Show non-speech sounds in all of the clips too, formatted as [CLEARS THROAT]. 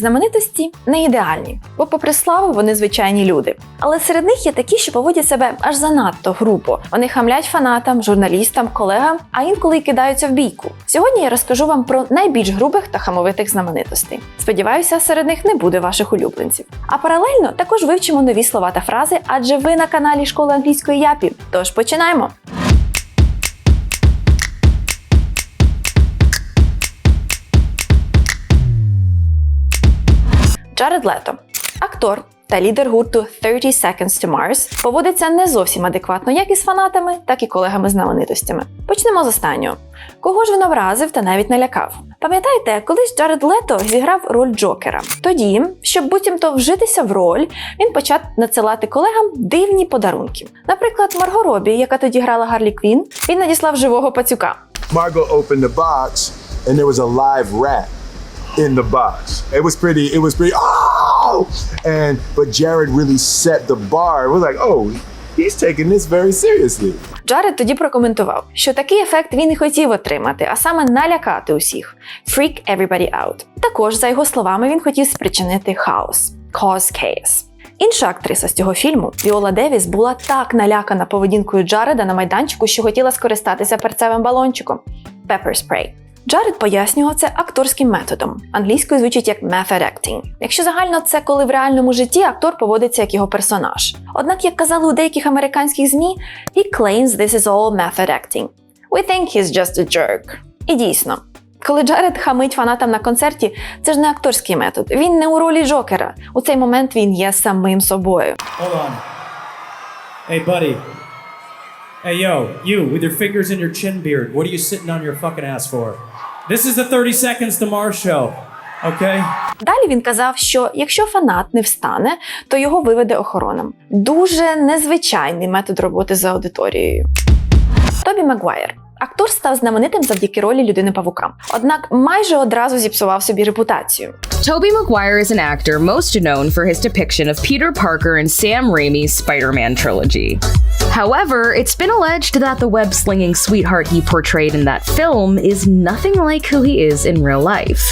Знаменитості не ідеальні, бо, попри славу, вони звичайні люди. Але серед них є такі, що поводять себе аж занадто грубо. Вони хамлять фанатам, журналістам, колегам, а інколи й кидаються в бійку. Сьогодні я розкажу вам про найбільш грубих та хамовитих знаменитостей. Сподіваюся, серед них не буде ваших улюбленців. А паралельно також вивчимо нові слова та фрази, адже ви на каналі школи англійської Япі. Тож починаємо. Джаред Лето, актор та лідер гурту 30 Seconds to Mars, поводиться не зовсім адекватно як із фанатами, так і колегами-знаменитостями. Почнемо з останнього. Кого ж він образив та навіть налякав? Пам'ятаєте, колись Джаред Лето зіграв роль Джокера. Тоді, щоб буцімто вжитися в роль, він почав надсилати колегам дивні подарунки. Наприклад, Марго Робі, яка тоді грала Гарлі Квін, він надіслав живого пацюка. Margot opened the box and there was a live rat in the box. It was pretty, it was pretty, oh! And, but Jared really set the bar. We're like, oh, he's taking this very seriously. Джаред тоді прокоментував, що такий ефект він і хотів отримати, а саме налякати усіх freak everybody out. Також, за його словами, він хотів спричинити хаос cause chaos. Інша актриса з цього фільму Віола Девіс була так налякана поведінкою Джареда на майданчику, що хотіла скористатися перцевим балончиком pepper spray. Джаред пояснював це акторським методом. Англійською звучить як method acting. Якщо загально це коли в реальному житті актор поводиться як його персонаж. Однак, як казали у деяких американських ЗМІ, he claims this is all method acting. We think he's just a jerk. І дійсно. Коли Джаред хамить фанатам на концерті, це ж не акторський метод. Він не у ролі Джокера. У цей момент він є самим собою. Hold on. Hey, buddy. Hey, yo, you with your fingers in your chin beard. What are you sitting on your fucking ass for? This is the 30 Seconds to Mars show, okay? Далі він казав, що якщо фанат не встане, то його виведе охорона. Дуже незвичайний метод роботи з аудиторією. Тобі Магуайр. Актор став знаменитим завдяки ролі людини павука. Однак майже одразу зіпсував собі репутацію. Toby Maguire is an actor most known for his depiction of Peter Parker in Sam Raimi's Spider Man trilogy. However, it's been alleged that the web slinging sweetheart he portrayed in that film is nothing like who he is in real life.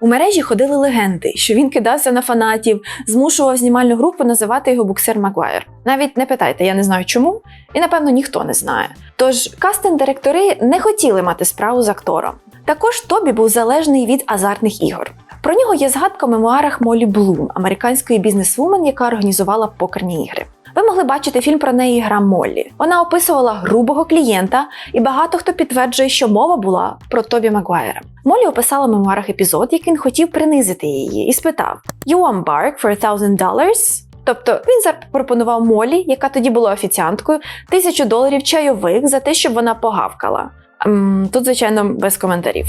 У мережі ходили легенди, що він кидався на фанатів, змушував знімальну групу називати його буксир Магуайр. Навіть не питайте, я не знаю чому, і напевно ніхто не знає. Тож кастинг-директори не хотіли мати справу з актором. Також Тобі був залежний від азартних ігор. Про нього є згадка в мемуарах Молі Блум, американської бізнесвумен, яка організувала покерні ігри. Ви могли бачити фільм про неї гра Моллі. Вона описувала грубого клієнта, і багато хто підтверджує, що мова була про Тобі Магуайра. Моллі описала в мемуарах епізод, як він хотів принизити її, і спитав: You want bark for a thousand dollars? Тобто він запропонував Молі, яка тоді була офіціанткою, тисячу доларів чайових за те, щоб вона погавкала. Ем, тут, звичайно, без коментарів.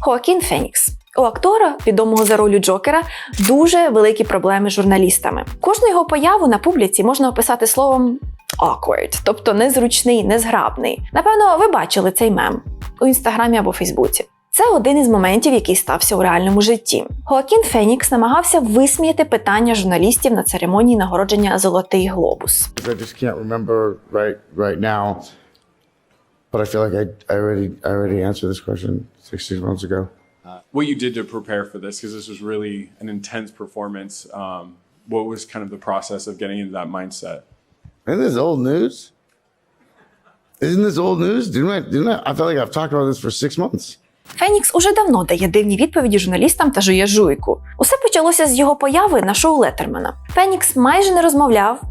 Хоакін Фенікс. У актора, відомого за ролю Джокера, дуже великі проблеми з журналістами. Кожну його появу на публіці можна описати словом awkward, тобто незручний, незграбний. Напевно, ви бачили цей мем у інстаграмі або Фейсбуці. Це один із моментів, який стався у реальному житті. Хоакін Фенікс намагався висміяти питання журналістів на церемонії нагородження Золотий глобус. I feel like I, I already I already answered this question six six months ago. What you did to prepare for this because this was really an intense performance. Um, what was kind of the process of getting into that mindset? Isn't this old news? Isn't this old news? Didn't I, didn't I, I feel like I've talked about this for six months. Фенікс уже давно дає дивні відповіді журналістам та жує жуйку. Усе почалося з його появи на шоу Леттермена. Фенікс майже не розмовляв,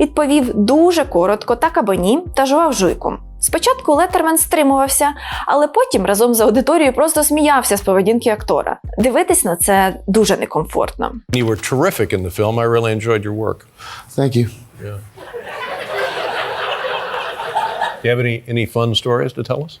відповів дуже коротко, так або ні, та жував жуйку. Спочатку Леттермен стримувався, але потім разом з аудиторією просто сміявся з поведінки актора. Дивитись на це дуже некомфортно. You were terrific in the film. I really enjoyed your work. Thank you. Yeah. Do you have any, any fun stories to tell us?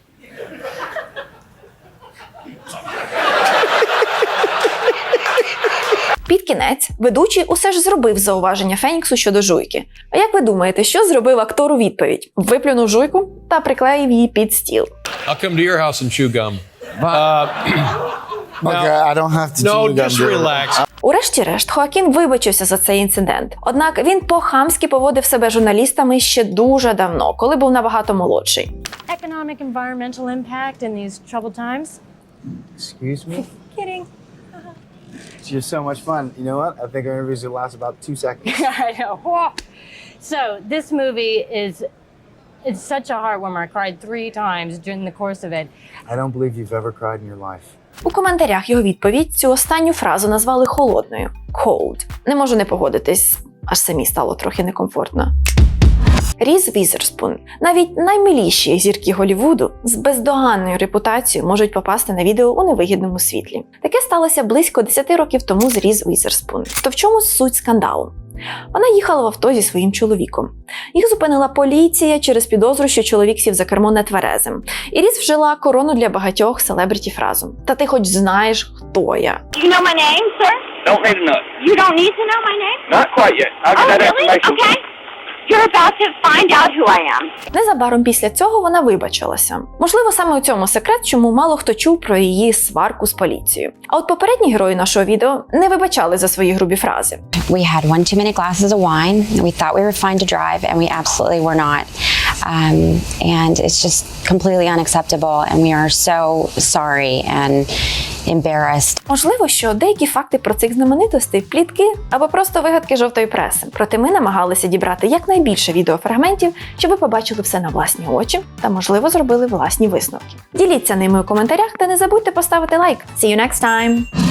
Кінець ведучий усе ж зробив зауваження Феніксу щодо жуйки. А як ви думаєте, що зробив актор у відповідь? Виплюнув жуйку та приклеїв її під стіл. I'll come to your house and chew gum. [CLEARS THROAT] Okay, I don't have to. No, chew gum, just relax. Урешті-решт, Хоакін вибачився за цей інцидент. Однак він по-хамськи поводив себе журналістами ще дуже давно, коли був набагато молодший. economic environmental impact in these troubled times? Excuse me? Kidding. You're so much fun. You know what? I think our interviews will last about two seconds. I know. So this movie is it's such a heartwarmer. I cried three times during the course of it. I don't believe you've ever cried in your life. У коментарях його відповідь цю останню фразу назвали холодною cold. Не можу не погодитись, аж самі стало трохи некомфортно. Різ Візерспун, навіть наймиліші зірки Голівуду з бездоганною репутацією можуть попасти на відео у невигідному світлі. Таке сталося близько 10 років тому з Різ Візерспун. То в чому суть скандалу? Вона їхала в авто зі своїм чоловіком. Їх зупинила поліція через підозру, що чоловік сів за кермо нетверезим. І Різ вжила корону для багатьох селебриті фразу: Та ти хоч знаєш, хто я. You know my name, sir? Don't need know. You don't need to know my name? Not quite yet. I'll oh, that really? Okay. You're about to find out who I am. Незабаром після цього вона вибачилася. Можливо, саме у цьому секрет, чому мало хто чув про її сварку з поліцією. А от попередні герої нашого відео не вибачали за свої грубі фрази. We had one too many glasses of wine. We thought we were fine to drive, and we absolutely were not. Um, and it's just completely unacceptable, and we are so sorry and embarrassed. Можливо, що деякі факти про цих знаменитостей плітки або просто вигадки жовтої преси. Проте ми намагалися дібрати якнайбільше відеофрагментів, щоб ви побачили все на власні очі та, можливо, зробили власні висновки. Діліться ними у коментарях та не забудьте поставити лайк. See you next time!